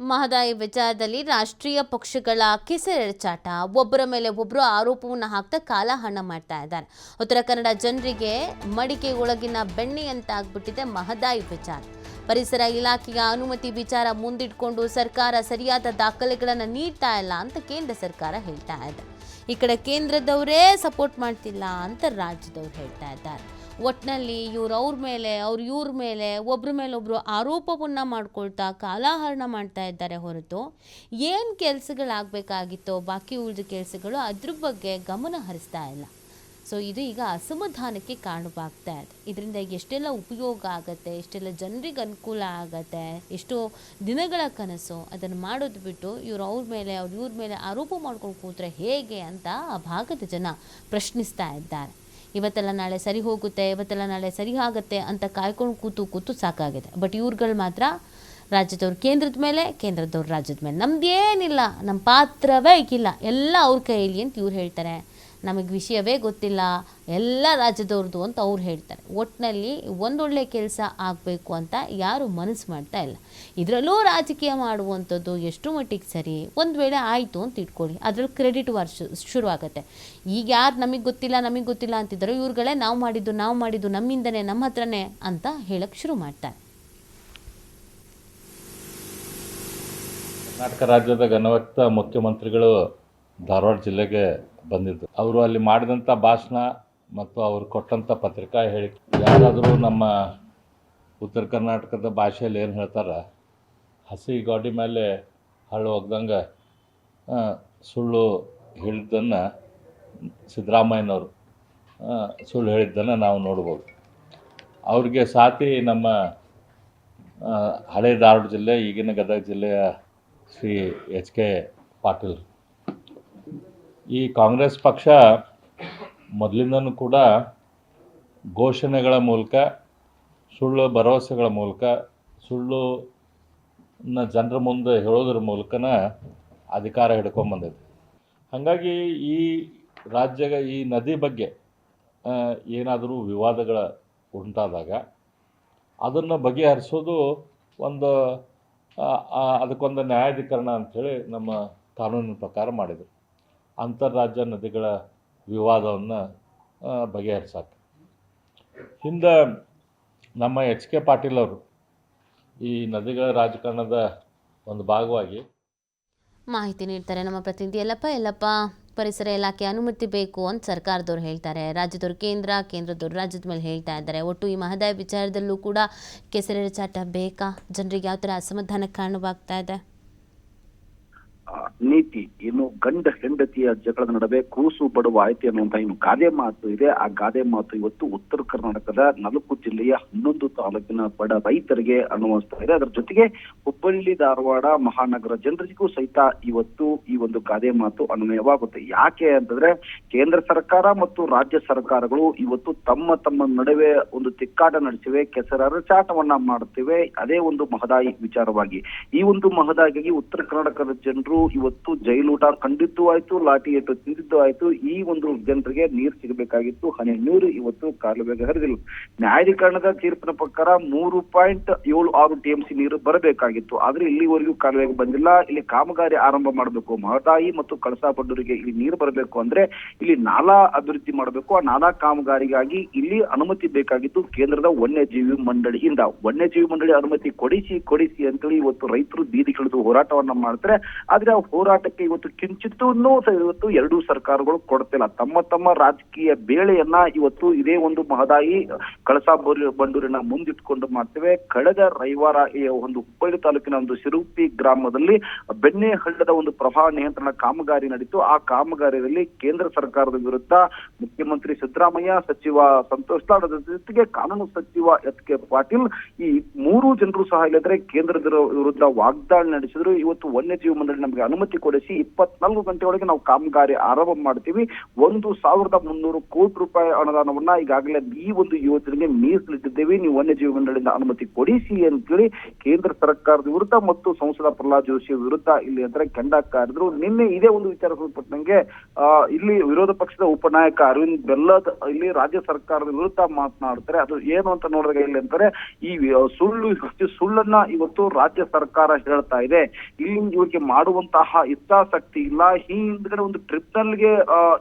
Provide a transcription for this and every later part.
ಮಹದಾಯಿ ವಿಚಾರದಲ್ಲಿ ರಾಷ್ಟ್ರೀಯ ಪಕ್ಷಗಳ ಕೆಸರೆರಚಾಟ ಒಬ್ಬರ ಮೇಲೆ ಒಬ್ಬರು ಆರೋಪವನ್ನು ಹಾಕ್ತಾ ಕಾಲಹರಣ ಮಾಡ್ತಾ ಇದ್ದಾರೆ. ಉತ್ತರ ಕನ್ನಡ ಜನರಿಗೆ ಮಡಿಕೆ ಒಳಗಿನ ಬೆಣ್ಣೆಯಂತಾಗ್ಬಿಟ್ಟಿದೆ ಮಹದಾಯಿ ವಿಚಾರ. ಪರಿಸರ ಇಲಾಖೆಯ ಅನುಮತಿ ವಿಚಾರ ಮುಂದಿಟ್ಕೊಂಡು ಸರ್ಕಾರ ಸರಿಯಾದ ದಾಖಲೆಗಳನ್ನು ನೀಡ್ತಾ ಇಲ್ಲ ಅಂತ ಕೇಂದ್ರ ಸರ್ಕಾರ ಹೇಳ್ತಾ ಇದೆ. ಈ ಕಡೆ ಕೇಂದ್ರದವರೇ ಸಪೋರ್ಟ್ ಮಾಡ್ತಿಲ್ಲ ಅಂತ ರಾಜ್ಯದವ್ರು ಹೇಳ್ತಾ ಇದ್ದಾರೆ. ಒಟ್ಟಿನಲ್ಲಿ ಇವ್ರು ಅವ್ರ ಮೇಲೆ, ಅವ್ರು ಇವ್ರ ಮೇಲೆ ಒಬ್ಬರ ಮೇಲೆ ಒಬ್ರು ಆರೋಪವನ್ನು ಮಾಡ್ಕೊಳ್ತಾ ಕಾಲಹರಣ ಮಾಡ್ತಾ ಇದ್ದಾರೆ ಹೊರತು ಏನು ಕೆಲಸಗಳಾಗಬೇಕಾಗಿತ್ತೋ, ಬಾಕಿ ಉಳಿದ ಕೆಲಸಗಳು ಅದ್ರ ಬಗ್ಗೆ ಗಮನ ಹರಿಸ್ತಾ ಇಲ್ಲ. ಸೊ ಇದು ಈಗ ಅಸಮಾಧಾನಕ್ಕೆ ಕಾರಣವಾಗ್ತಾ ಇದೆ. ಇದರಿಂದ ಎಷ್ಟೆಲ್ಲ ಉಪಯೋಗ ಆಗುತ್ತೆ, ಎಷ್ಟೆಲ್ಲ ಜನರಿಗೆ ಅನುಕೂಲ ಆಗತ್ತೆ, ಎಷ್ಟೋ ದಿನಗಳ ಕನಸು ಅದನ್ನು ಮಾಡೋದು ಬಿಟ್ಟು ಇವ್ರು ಅವ್ರ ಮೇಲೆ, ಅವ್ರ ಇವ್ರ ಮೇಲೆ ಆರೋಪ ಮಾಡ್ಕೊಂಡು ಕೂತ್ರೆ ಹೇಗೆ ಅಂತ ಆ ಭಾಗದ ಜನ ಪ್ರಶ್ನಿಸ್ತಾ ಇದ್ದಾರೆ. ಇವತ್ತೆಲ್ಲ ನಾಳೆ ಸರಿ ಹೋಗುತ್ತೆ, ಇವತ್ತೆಲ್ಲ ನಾಳೆ ಸರಿ ಆಗುತ್ತೆ ಅಂತ ಕಾಯ್ಕೊಂಡು ಕೂತು ಕೂತು ಸಾಕಾಗಿದೆ. ಬಟ್ ಇವ್ರುಗಳು ಮಾತ್ರ ರಾಜ್ಯದವ್ರು ಕೇಂದ್ರದ ಮೇಲೆ, ಕೇಂದ್ರದವ್ರ ರಾಜ್ಯದ ಮೇಲೆ. ನಮ್ದು ಏನಿಲ್ಲ ನಮ್ಮ ಪಾತ್ರವೇ ಇಲ್ಲ. ಎಲ್ಲ ಅವ್ರ ಕೈಯಲ್ಲಿ ಅಂತ ಇವ್ರು ಹೇಳ್ತಾರೆ. ನಮಗೆ ವಿಷಯವೇ ಗೊತ್ತಿಲ್ಲ, ಎಲ್ಲ ರಾಜ್ಯದವ್ರದ್ದು ಅಂತ ಅವ್ರು ಹೇಳ್ತಾರೆ. ಒಟ್ಟಿನಲ್ಲಿ ಒಂದೊಳ್ಳೆ ಕೆಲಸ ಆಗಬೇಕು ಅಂತ ಯಾರು ಮನಸ್ಸು ಮಾಡ್ತಾ ಇಲ್ಲ. ಇದರಲ್ಲೂ ರಾಜಕೀಯ ಮಾಡುವಂಥದ್ದು ಎಷ್ಟು ಮಟ್ಟಿಗೆ ಸರಿ, ಒಂದು ವೇಳೆ ಆಯಿತು ಅಂತ ಇಟ್ಕೊಳ್ಳಿ. ಅದರಲ್ಲಿ ಕ್ರೆಡಿಟ್ ವರ್ಷ ಶುರು ಆಗುತ್ತೆ ಈಗ ಯಾರು ನಮಗೆ ಗೊತ್ತಿಲ್ಲ ನಮಗೆ ಗೊತ್ತಿಲ್ಲ ಅಂತಿದ್ದಾರೋ ಇವ್ರುಗಳೇ ನಾವು ಮಾಡಿದ್ದು ನಾವು ಮಾಡಿದ್ದು ನಮ್ಮಿಂದನೇ ನಮ್ಮ ಹತ್ರನೇ ಅಂತ ಹೇಳಕ್ಕೆ ಶುರು ಮಾಡ್ತಾರೆ. ಕರ್ನಾಟಕ ರಾಜ್ಯದ ಘನವಕ್ತ ಮುಖ್ಯಮಂತ್ರಿಗಳು ಧಾರವಾಡ ಜಿಲ್ಲೆಗೆ ಬಂದಿದ್ದರು ಅವರು ಅಲ್ಲಿ ಮಾಡಿದಂಥ ಭಾಷಣ ಮತ್ತು ಅವರು ಕೊಟ್ಟಂಥ ಪತ್ರಿಕಾ ಹೇಳಿಕೆ. ಯಾರಾದರೂ ನಮ್ಮ ಉತ್ತರ ಕರ್ನಾಟಕದ ಭಾಷೆಯಲ್ಲಿ ಏನು ಹೇಳ್ತಾರೆ? ಹಸಿ ಗಾಡಿ ಮೇಲೆ ಹಳ್ಳು ಒಗ್ದಂಗೆ ಸುಳ್ಳು ಹೇಳಿದ್ದನ್ನು ಸಿದ್ದರಾಮಯ್ಯನವರು ಸುಳ್ಳು ಹೇಳಿದ್ದನ್ನು ನಾವು ನೋಡ್ಬೋದು. ಅವ್ರಿಗೆ ಸಾಥಿ ನಮ್ಮ ಹಳೆ ಧಾರವಾಡ ಜಿಲ್ಲೆ, ಈಗಿನ ಗದಗ ಜಿಲ್ಲೆಯ ಶ್ರೀ ಎಚ್ ಕೆ ಪಾಟೀಲ್. ಈ ಕಾಂಗ್ರೆಸ್ ಪಕ್ಷ ಮೊದಲಿಂದನೂ ಕೂಡ ಘೋಷಣೆಗಳ ಮೂಲಕ, ಸುಳ್ಳು ಭರವಸೆಗಳ ಮೂಲಕ ಸುಳ್ಳು ಜನರ ಮುಂದೆ ಹೇಳೋದ್ರ ಮೂಲಕನ ಅಧಿಕಾರ ಹಿಡ್ಕೊಂಬಂದೈತೆ ಹಾಗಾಗಿ ಈ ರಾಜ್ಯದ ಈ ನದಿ ಬಗ್ಗೆ ಏನಾದರೂ ವಿವಾದಗಳ ಉಂಟಾದಾಗ ಅದನ್ನು ಬಗೆಹರಿಸೋದು ಒಂದು ಅದಕ್ಕೊಂದು ನ್ಯಾಯಾಧಿಕರಣ ಅಂಥೇಳಿ ನಮ್ಮ ಕಾನೂನಿನ ಪ್ರಕಾರ ಮಾಡಿದರು. ಅಂತಾರಾಜ್ಯ ನದಿಗಳ ವಿವಾದವನ್ನು ಬಗೆಹರಿಸಕ್ಕೆ ಹಿಂದೆ ನಮ್ಮ ಎಚ್ ಕೆ ಪಾಟೀಲ್ ಅವರು ಈ ನದಿಗಳ ರಾಜಕಾರಣದ ಒಂದು ಭಾಗವಾಗಿ ಮಾಹಿತಿ ನೀಡ್ತಾರೆ ನಮ್ಮ ಪ್ರತಿನಿಧಿ, ಎಲ್ಲಪ್ಪ ಎಲ್ಲಪ್ಪ, ಪರಿಸರ ಇಲಾಖೆ ಅನುಮತಿ ಬೇಕು ಅಂತ ಸರ್ಕಾರದವ್ರು ಹೇಳ್ತಾರೆ. ರಾಜ್ಯದವ್ರು ಕೇಂದ್ರ, ಕೇಂದ್ರದವ್ರು ರಾಜ್ಯದ ಮೇಲೆ ಹೇಳ್ತಾ ಇದ್ದಾರೆ. ಒಟ್ಟು ಈ ಮಹದಾಯಿ ವಿಚಾರದಲ್ಲೂ ಕೂಡ ಕೆಸರೆರಚಾಟ ಬೇಕಾ? ಜನರಿಗೆ ಯಾವ ಥರ ಅಸಮಾಧಾನಕ್ಕೆ ಕಾರಣವಾಗ್ತಾ ಇದೆ? ನೀತಿ, ಇನ್ನು ಗಂಡ ಹೆಂಡತಿಯ ಜಗಳದ ನಡುವೆ ಕೂಸು ಬಡುವ ಆಯ್ತು ಅನ್ನುವಂತಹ ಏನು ಗಾದೆ ಮಾತು ಇದೆ. ಆ ಗಾದೆ ಮಾತು ಇವತ್ತು ಉತ್ತರ ಕರ್ನಾಟಕದ ನಾಲ್ಕು ಜಿಲ್ಲೆಯ ಹನ್ನೊಂದು ತಾಲೂಕಿನ ಬಡ ರೈತರಿಗೆ ಅನ್ವಯಿಸ್ತಾ ಇದೆ. ಅದರ ಜೊತೆಗೆ ಹುಬ್ಬಳ್ಳಿ, ಧಾರವಾಡ, ಮಹಾನಗರ ಜನರಿಗೂ ಸಹಿತ ಇವತ್ತು ಈ ಒಂದು ಗಾದೆ ಮಾತು ಅನ್ವಯವಾಗುತ್ತೆ. ಯಾಕೆ ಅಂತಂದ್ರೆ ಕೇಂದ್ರ ಸರ್ಕಾರ ಮತ್ತು ರಾಜ್ಯ ಸರ್ಕಾರಗಳು ಇವತ್ತು ತಮ್ಮ ತಮ್ಮ ನಡುವೆ ಒಂದು ತಿಕ್ಕಾಟ ನಡೆಸಿವೆ ಕೆಸರಚಾಟವನ್ನ ಮಾಡುತ್ತಿವೆ. ಅದೇ ಒಂದು ಮಹದಾಯಿ ವಿಚಾರವಾಗಿ. ಈ ಒಂದು ಮಹದಾಯಿಗಾಗಿ ಉತ್ತರ ಕರ್ನಾಟಕದ ಜನರು ಇವತ್ತು ಜೈಲೂಟ ಕಂಡಿದ್ದು ಆಯ್ತು, ಲಾಠಿ ಏಟು ತಿಂದಿದ್ದು ಆಯ್ತು. ಈ ಒಂದು ಜನರಿಗೆ ನೀರು ಸಿಗಬೇಕಾಗಿತ್ತು. ಹನಿ ನೀರು ಇವತ್ತು ಕಾಲುವೆಗೆ ಹರಿದಿಲ್ಲ. ನ್ಯಾಯಾಧೀಕರಣದ ತೀರ್ಪಿನ ಪ್ರಕಾರ ಮೂರು ಪಾಯಿಂಟ್ ಏಳು ಆರು ಟಿಎಂಸಿ ನೀರು ಬರಬೇಕಾಗಿತ್ತು. ಆದ್ರೆ ಇಲ್ಲಿವರೆಗೂ ಕಾಲುವೆಗೆ ಬಂದಿಲ್ಲ. ಇಲ್ಲಿ ಕಾಮಗಾರಿ ಆರಂಭ ಮಾಡಬೇಕು. ಮಹದಾಯಿ ಮತ್ತು ಕಳಸಾ ಬಂಡೂರಿಗೆ ಇಲ್ಲಿ ನೀರು ಬರಬೇಕು ಅಂದ್ರೆ ಇಲ್ಲಿ ನಾಲಾ ಅಭಿವೃದ್ಧಿ ಮಾಡಬೇಕು. ಆ ನಾಲಾ ಕಾಮಗಾರಿಗಾಗಿ ಇಲ್ಲಿ ಅನುಮತಿ ಬೇಕಾಗಿತ್ತು ಕೇಂದ್ರದ ವನ್ಯಜೀವಿ ಮಂಡಳಿಯಿಂದ. ವನ್ಯಜೀವಿ ಮಂಡಳಿ ಅನುಮತಿ ಕೊಡಿಸಿ ಕೊಡಿಸಿ ಅಂತೇಳಿ ಇವತ್ತು ರೈತರು ಬೀದಿಗಿಳಿದು ಹೋರಾಟವನ್ನ ಮಾಡ್ತಾರೆ. ಆದ್ರೆ ಆ ಹೋರಾಟಕ್ಕೆ ಇವತ್ತು ಕಿಂಚಿತ್ತೂ ಇವತ್ತು ಎರಡೂ ಸರ್ಕಾರಗಳು ಕೊಡ್ತಿಲ್ಲ. ತಮ್ಮ ತಮ್ಮ ರಾಜಕೀಯ ಬೇಳೆಯನ್ನ ಇವತ್ತು ಇದೇ ಒಂದು ಮಹದಾಯಿ ಕಳಸಾ ಬಂಡೂರಿನ ಮುಂದಿಟ್ಕೊಂಡು ಮಾಡ್ತೇವೆ. ಕಳೆದ ರವಿವಾರ ಒಂದು ಹುಬ್ಬಳ್ಳಿ ತಾಲೂಕಿನ ಒಂದು ಸಿರುಪಿ ಗ್ರಾಮದಲ್ಲಿ ಬೆಣ್ಣೆ ಹಳ್ಳದ ಒಂದು ಪ್ರವಾಹ ನಿಯಂತ್ರಣ ಕಾಮಗಾರಿ ನಡೀತು. ಆ ಕಾಮಗಾರಿಯಲ್ಲಿ ಕೇಂದ್ರ ಸರ್ಕಾರದ ವಿರುದ್ಧ ಮುಖ್ಯಮಂತ್ರಿ ಸಿದ್ದರಾಮಯ್ಯ, ಸಚಿವ ಸಂತೋಷ್ ಲಾಡ್ ಜೊತೆಗೆ ಕಾನೂನು ಸಚಿವ ಎಸ್ ಕೆ ಪಾಟೀಲ್ ಈ ಮೂರು ಜನರು ಸಹ ಇಲ್ಲದ್ರೆ ಕೇಂದ್ರದ ವಿರುದ್ಧ ವಾಗ್ದಾಳಿ ನಡೆಸಿದ್ರು. ಇವತ್ತು ವನ್ಯಜೀವಿ ಮಂಡಳಿ ನಮಗೆ ಅನುಮತಿ ಕೊಡಿಸಿ ಇಪ್ಪತ್ನಾಲ್ಕು ಗಂಟೆ ಒಳಗೆ ನಾವು ಕಾಮಗಾರಿ ಆರಂಭ ಮಾಡ್ತೀವಿ. ಒಂದು ಸಾವಿರದ ಮುನ್ನೂರು ಕೋಟಿ ರೂಪಾಯಿ ಅನುದಾನವನ್ನ ಈಗಾಗಲೇ ಈ ಒಂದು ಯೋಜನೆಗೆ ಮೀಸಲಿಟ್ಟಿದ್ದೇವೆ ನೀವು ವನ್ಯಜೀವಿ ಮಂಡಳಿಯಿಂದ ಅನುಮತಿ ಕೊಡಿಸಿ ಅಂತೇಳಿ ಕೇಂದ್ರ ಸರ್ಕಾರದ ವಿರುದ್ಧ ಮತ್ತು ಸಂಸದ ಪ್ರಹ್ಲಾದ್ ಜೋಶಿ ವಿರುದ್ಧ ಇಲ್ಲಿ ಅಂದ್ರೆ ಕೆಂಡ ಕಾರಿದ್ರು. ನಿನ್ನೆ ಇದೇ ಒಂದು ವಿಚಾರ ಸಂಬಂಧಪಟ್ಟಂಗೆ ಇಲ್ಲಿ ವಿರೋಧ ಪಕ್ಷದ ಉಪನಾಯಕ ಅರವಿಂದ್ ಬೆಲ್ಲದ್ ಇಲ್ಲಿ ರಾಜ್ಯ ಸರ್ಕಾರದ ವಿರುದ್ಧ ಮಾತನಾಡ್ತಾರೆ. ಅದು ಏನು ಅಂತ ನೋಡಿದಾಗ ಇಲ್ಲಿ ಅಂತಾರೆ, ಈ ಸುಳ್ಳು, ಸುಳ್ಳನ್ನ ಇವತ್ತು ರಾಜ್ಯ ಸರ್ಕಾರ ಹೇಳ್ತಾ ಇದೆ. ಇಲ್ಲಿ ಇವ್ರಿಗೆ ಮಾಡುವಂತಹ ಇಚ್ಛಾಸಕ್ತಿ ಇಲ್ಲ. ಈ ಹಿಂದ್ಗಡೆ ಒಂದು ಟ್ರಿಬ್ಯುನಲ್ಗೆ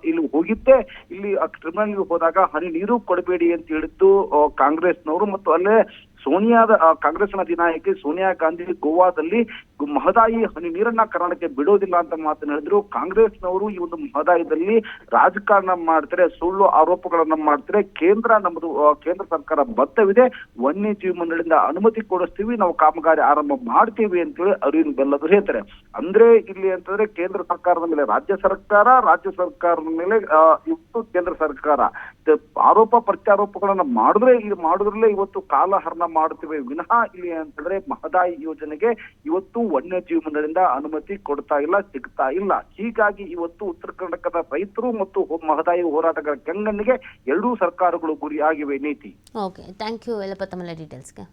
ಇಲ್ಲಿ ಹೋಗಿದ್ದೆ. ಇಲ್ಲಿ ಟ್ರಿಬ್ಯುನಲ್ಗೆ ಹೋದಾಗ ಹನಿ ನೀರು ಕೊಡಬೇಡಿ ಅಂತ ಹೇಳಿದ್ದು ಆ, ಕಾಂಗ್ರೆಸ್ನವರು. ಮತ್ತು ಅಲ್ಲೇ ಸೋನಿಯಾದ ಆ, ಕಾಂಗ್ರೆಸ್ನ ಅಧಿನಾಯಕಿ ಸೋನಿಯಾ ಗಾಂಧಿ ಗೋವಾದಲ್ಲಿ ಮಹದಾಯಿ ಹನಿ ನೀರನ್ನ ಕರ್ನಾಟಕಕ್ಕೆ ಬಿಡೋದಿಲ್ಲ ಅಂತ ಮಾತನಾಡಿದ್ರು ಕಾಂಗ್ರೆಸ್ನವರು ಈ ಒಂದು ಮಹದಾಯಿದಲ್ಲಿ ರಾಜಕಾರಣ ಮಾಡ್ತಾರೆ, ಸುಳ್ಳು ಆರೋಪಗಳನ್ನ ಮಾಡ್ತಾರೆ. ಕೇಂದ್ರ ನಮ್ಮದು ಕೇಂದ್ರ ಸರ್ಕಾರ ಬದ್ಧವಿದೆ. ವನ್ಯಜೀವಿ ಮಂಡಳಿಯಿಂದ ಅನುಮತಿ ಕೊಡಿಸ್ತೀವಿ. ನಾವು ಕಾಮಗಾರಿ ಆರಂಭ ಮಾಡ್ತೀವಿ ಅಂತೇಳಿ ಅರವಿಂದ್ ಬೆಲ್ಲದು ಹೇಳ್ತಾರೆ. ಅಂದ್ರೆ ಇಲ್ಲಿ ಅಂತಂದ್ರೆ ಕೇಂದ್ರ ಸರ್ಕಾರದ ಮೇಲೆ ರಾಜ್ಯ ಸರ್ಕಾರ, ರಾಜ್ಯ ಸರ್ಕಾರದ ಮೇಲೆ ಇವತ್ತು ಕೇಂದ್ರ ಸರ್ಕಾರ. ಆರೋಪ ಪ್ರತ್ಯಾರೋಪಗಳನ್ನ ಮಾಡಿದ್ರೆ ಇಲ್ಲಿ, ಮಾಡಿದ್ರಲ್ಲೇ ಇವತ್ತು ಕಾಲಹರಣ ಮಾಡುತ್ತಿವೆ. ವಿನಃ ಇಲ್ಲಿ ಅಂತಂದ್ರೆ ಮಹದಾಯಿ ಯೋಜನೆಗೆ ಇವತ್ತು ವನ್ಯಜೀವಿ ಮಂಡಳಿಯಿಂದ ಅನುಮತಿ ಕೊಡ್ತಾ ಇಲ್ಲ, ಸಿಗ್ತಾ ಇಲ್ಲ. ಹೀಗಾಗಿ ಇವತ್ತು ಉತ್ತರ ಕರ್ನಾಟಕದ ರೈತರು ಮತ್ತು ಮಹದಾಯಿ ಹೋರಾಟಗಾರ ಕೆಂಗಣ್ಣಿಗೆ ಎರಡೂ ಸರ್ಕಾರಗಳು ಗುರಿಯಾಗಿವೆ ನೀತಿ. ಓಕೆ ಥ್ಯಾಂಕ್ ಯು ಎಲ್ಲ ಡೀಟೇಲ್ಸ್ಗೆ